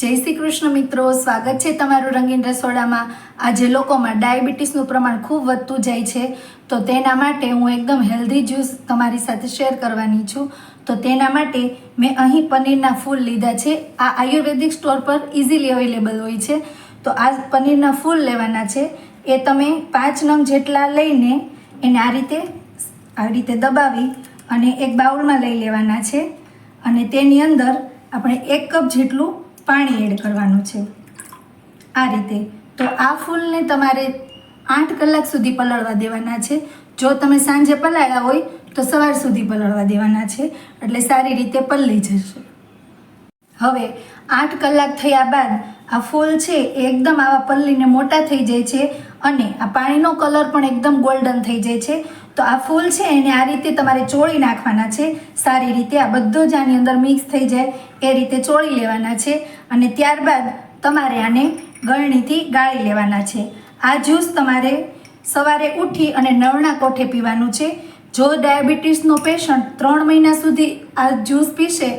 જય શ્રી કૃષ્ણ મિત્રો, સ્વાગત છે તમારું રંગીન રસોડામાં. આજે લોકોમાં ડાયાબિટીસનું પ્રમાણ ખૂબ વધતું જાય છે, તો તેના માટે હું એકદમ હેલ્ધી જ્યુસ તમારી સાથે શેર કરવાની છું. તો તેના માટે મેં અહીં પનીરના ફૂલ લીધા છે. આ આયુર્વેદિક સ્ટોર પર ઇઝીલી અવેલેબલ હોય છે. તો આ પનીરના ફૂલ લેવાના છે. એ તમે પાંચ નંગ જેટલા લઈને એને આ રીતે આ રીતે દબાવી અને એક બાઉલમાં લઈ લેવાના છે. અને તેની અંદર આપણે એક કપ જેટલું પાણી એડ કરવાનું છે. આ રીતે તો આ ફૂલને તમારે આઠ કલાક સુધી પલળવા દેવાના છે. જો તમે સાંજે પલાળ્યા હોય તો સવાર સુધી પલળવા દેવાના છે. એટલે સારી રીતે પલળી જશે. હવે આઠ કલાક થયા બાદ આ ફૂલ છે એ એકદમ આવા પલ્લીને મોટા થઈ જાય છે અને આ પાણીનો કલર પણ એકદમ ગોલ્ડન થઈ જાય છે. તો આ ફૂલ છે એને આ રીતે તમારે ચોળી નાખવાના છે. સારી રીતે આ બધો જ આની અંદર મિક્સ થઈ જાય એ રીતે ચોળી લેવાના છે અને ત્યારબાદ તમારે આને ગળણીથી ગાળી લેવાના છે. આ જ્યુસ તમારે સવારે ઉઠી અને નવણા કોઠે પીવાનું છે. જો ડાયાબિટીસનો પેશન્ટ ત્રણ મહિના સુધી આ જ્યુસ પીશે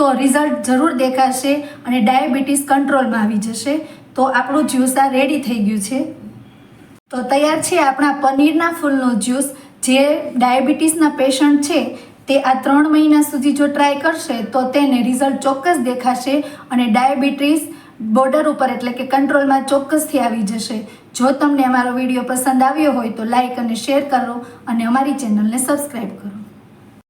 તો રિઝલ્ટ જરૂર દેખાશે અને ડાયાબિટીસ કંટ્રોલમાં આવી જશે. તો આપણું જ્યુસ આ રેડી થઈ ગયું છે. તો તૈયાર છે આપણા પનીરના ફૂલનો જ્યુસ જે ડાયાબિટીસના પેશન્ટ છે, તે આ ત્રણ મહિના સુધી જો ટ્રાય કરશે, તો તેને રિઝલ્ટ ચોક્કસ દેખાશે અને ડાયાબિટીસ બોર્ડર ઉપર એટલે કે કંટ્રોલમાં ચોક્કસથી આવી જશે. જો તમને અમારો વીડિયો પસંદ આવ્યો હોય તો લાઈક અને શેર કરો અને અમારી ચેનલને સબસ્ક્રાઈબ કરો.